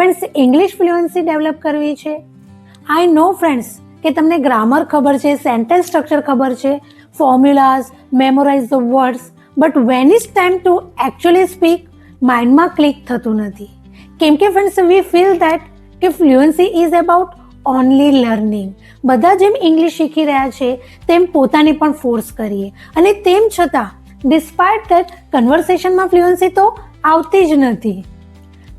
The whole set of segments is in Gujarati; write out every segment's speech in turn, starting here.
ફ્રેન્ડ્સ ઇંગ્લિશ ફ્લુઅન્સી ડેવલપ કરવી છે? આઈ નો ફ્રેન્ડ્સ કે તમને ગ્રામર ખબર છે સેન્ટેન્સ સ્ટ્રક્ચર ખબર છે formulas memorize the words but when is time to actually speak માઇન્ડમાં click થતું નથી. કેમ કે ફ્રેન્ડ્સ વી ફીલ દેટ કે fluency is about only learning બધા જેમ ઇંગ્લિશ શીખી રહ્યા છે, તેમ પોતાને પણ ફોર્સ કરીએ. અને તેમ છતાં ડિસ્પાઇટ દેટ કન્વર્સેશનમાં ફ્લુઅન્સી તો આવતી જ નથી.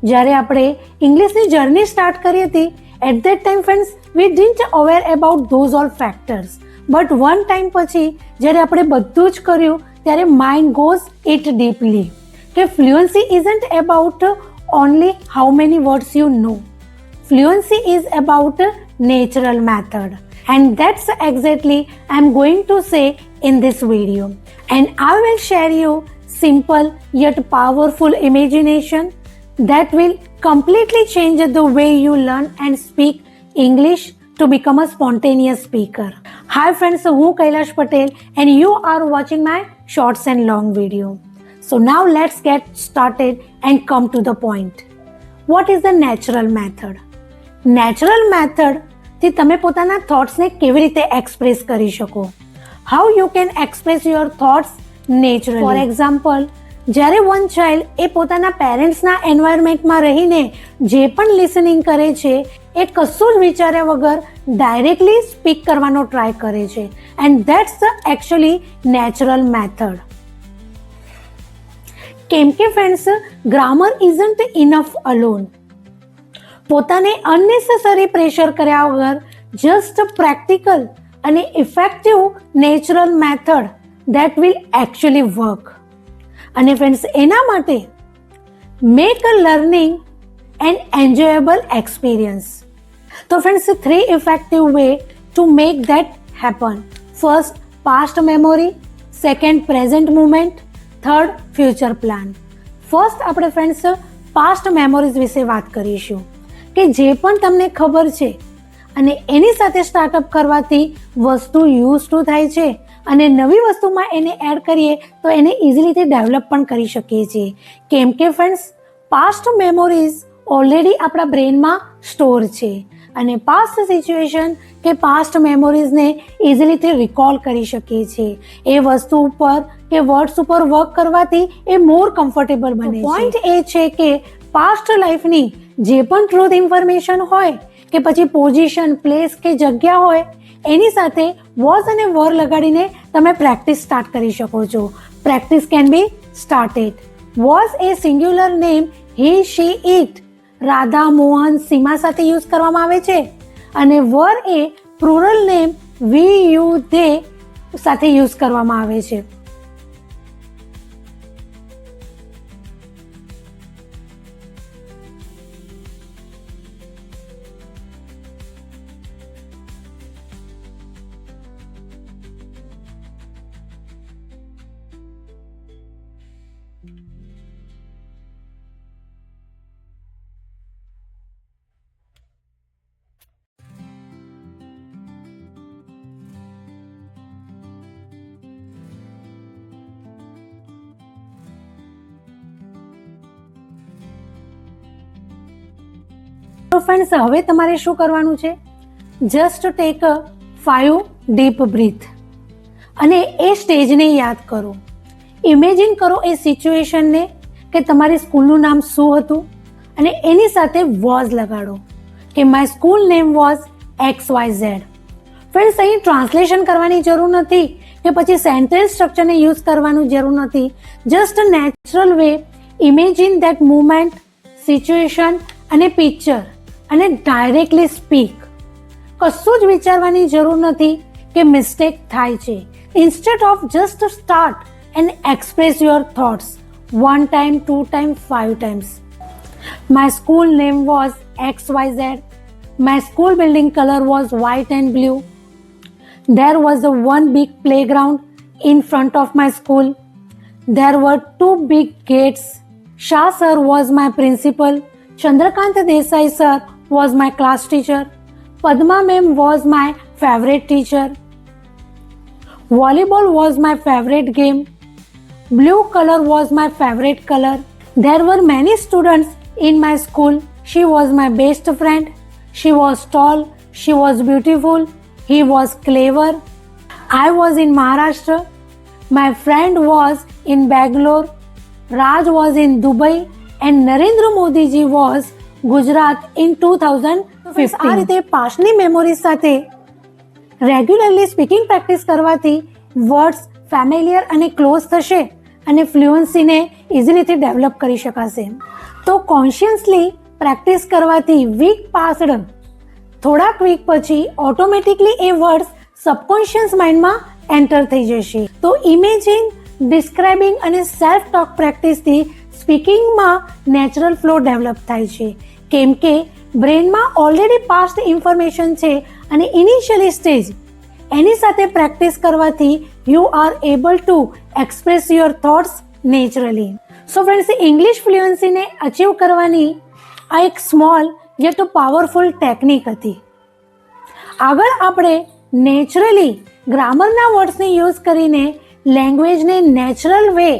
જ્યારે આપણે ઇંગ્લિશની જર્ની સ્ટાર્ટ કરી હતી at that time friends we didn't aware about those all factors but one time પછી, જ્યારે આપણે બધું જ કર્યું, ત્યારે માઇન્ડ ગોઝ ઇટ ડીપલી કે fluency isn't about only how many words you know fluency is about natural method and and that's exactly i'm going to say in this video. And i will share you simple yet powerful imagination that will completely change the way you learn and speak english to become a spontaneous speaker hi friends હું Kailash Patel and you are watching my shorts and long video so now let's get started and come to the point what is the natural method natural મેથડથી તમે પોતાના થોટ્સને કેવી રીતે એક્સપ્રેસ કરી શકો how you can express your thoughts natural for example જ્યારે વન ચાઇલ્ડ એ પોતાના પેરેન્ટ્સના એન્વાયરમેન્ટમાં રહીને જે પણ લિસનિંગ કરે છે, એ કશું જ વિચાર્યા વગર ડાયરેક્ટલી સ્પીક કરવાનો ટ્રાય કરે છે. And that's the actually natural method કેમ કે friends grammar isn't enough alone પોતાને અનનેસેસરી પ્રેશર કર્યા વગર જસ્ટ પ્રેક્ટિકલ અને effective natural method that will actually work અને ફ્રેન્ડ્સ એના માટે make a learning and enjoyable experience તો friends three effective way to make that happen first past memory second present moment third future plan first આપણે ફ્રેન્ડ્સ પાસ્ટ મેમોરીઝ વિશે વાત કરીશું. કે જે પણ તમને ખબર છે અને એની સાથે સ્ટાર્ટઅપ કરવાથી વસ્તુ યુઝ ટુ થાય છે. અને નવી વસ્તુમાં એને એડ કરીએ તો એને ઇઝીલીથી ડેવલપ પણ કરી શકીએ છીએ. કેમ કે ફ્રેન્ડ્સ પાસ્ટ મેમોરીઝ ઓલરેડી આપણા બ્રેનમાં સ્ટોર છે. અને પાસ્ટ સિચ્યુએશન કે પાસ્ટ મેમોરીઝને ઇઝીલીથી રિકોલ કરી શકીએ છીએ. એ વસ્તુ ઉપર કે વર્ડ્સ ઉપર વર્ક કરવાથી એ મોર કમ્ફર્ટેબલ બને પોઈન્ટ એ છે કે પાસ્ટ લાઈફની જે પણ ટ્રુથ ઇન્ફોર્મેશન હોય કે પછી પોઝિશન પ્લેસ કે જગ્યા હોય એની સાથે વોઝ અને વોર લગાડીને તમે પ્રેક્ટિસ સ્ટાર્ટ કરી શકો છો. Practice can be started. Was a singular name he she it. Radha Mohan Seema સાથે યુઝ કરવામાં આવે છે. અને were a plural name we you they સાથે યુઝ કરવામાં આવે છે. તો ફ્રેન્ડ્સ હવે તમારે શું કરવાનું છે? Just take a five deep breath અને એ સ્ટેજને યાદ કરો. ઇમેજિન કરો એ સિચ્યુએશનને કે તમારી સ્કૂલનું નામ શું હતું અને એની સાથે વોઝ લગાડો કે my school name was X Y Z friends અહીં ટ્રાન્સલેશન કરવાની જરૂર નથી કે પછી સેન્ટેન્સ સ્ટ્રક્ચરને યુઝ કરવાનું જરૂર નથી. Just natural way imagine that moment situation અને પિક્ચર અને ડાયરેક્ટલી સ્પીક કશું જ વિચારવાની જરૂર નથી કે મિસ્ટેક થાય છે instead of just start and express your thoughts one time two time five times my school name was X Y Z my school building colour was white and blue there was a one big playground in front of my school there were two big gates shah sir was my principal chandrakant desai sir was my class teacher padma ma'am was my favorite teacher volleyball was my favorite game blue color was my favorite color there were many students in my school She was my best friend. She was tall. She was beautiful. He was clever. I was in Maharashtra. My friend was in Bangalore. Raj was in Dubai. And Narendra Modi ji was Gujarat in 2015. આ રીતે પાસ્ટની મેમોરી સાથે રેગ્યુલરલી સ્પીકિંગ પ્રેક્ટિસ કરવાથી વર્ડ્સ ફેમિલિયર અને ક્લોઝ થશે અને ફ્લુઅન્સીને ઇઝીલીથી ડેવલપ કરી શકાશે. તો કોન્શિયસલી પ્રેક્ટિસ કરવાથી વીક પાસડ થોડાક વીક પછી ઓટોમેટિકલી એ વર્ડ્સ સબકોન્શિયસ માઇન્ડમાં એન્ટર થઈ જશે. તો ઇમેજિંગ ડિસ્ક્રાઇબિંગ અને સેલ્ફ ટોક પ્રેક્ટિસથી સ્પીકિંગમાં નેચરલ ફ્લો ડેવલપ થાય છે. કેમ કે બ્રેનમાં ઓલરેડી પાસ્ટ ઇન્ફોર્મેશન છે અને ઇનિશિયલી સ્ટેજ એની સાથે પ્રેક્ટિસ કરવાથી you are able to express your thoughts naturally so friends English ફ્લુઅન્સીને achieve કરવાની આ એક સ્મોલ યટ પાવરફુલ ટેકનિક હતી. આગળ આપણે નેચરલી ગ્રામરના વર્ડ્સને યુઝ કરીને લેંગ્વેજને નેચરલ વે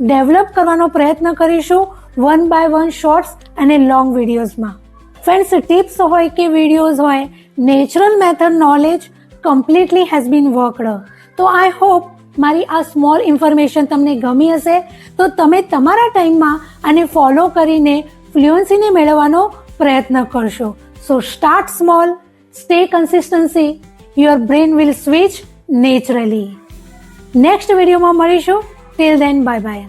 ડેવલપ કરવાનો પ્રયત્ન કરીશું વન બાય વન શોર્ટ્સ અને લોંગ વિડીયોઝમાં ફ્રેન્ડ્સ ટિપ્સ હોય કે વિડીયોઝ હોય natural method knowledge completely has been worked તો આઈ હોપ મારી આ સ્મોલ ઇન્ફોર્મેશન તમને ગમી હશે. તો તમે તમારા ટાઈમમાં આને ફોલો કરીને ફ્લુઅન્સીને મેળવવાનો પ્રયત્ન કરશો. So start small stay consistency your brain will switch naturally next વિડીયોમાં મળીશું. ટિલ દેન બાય બાય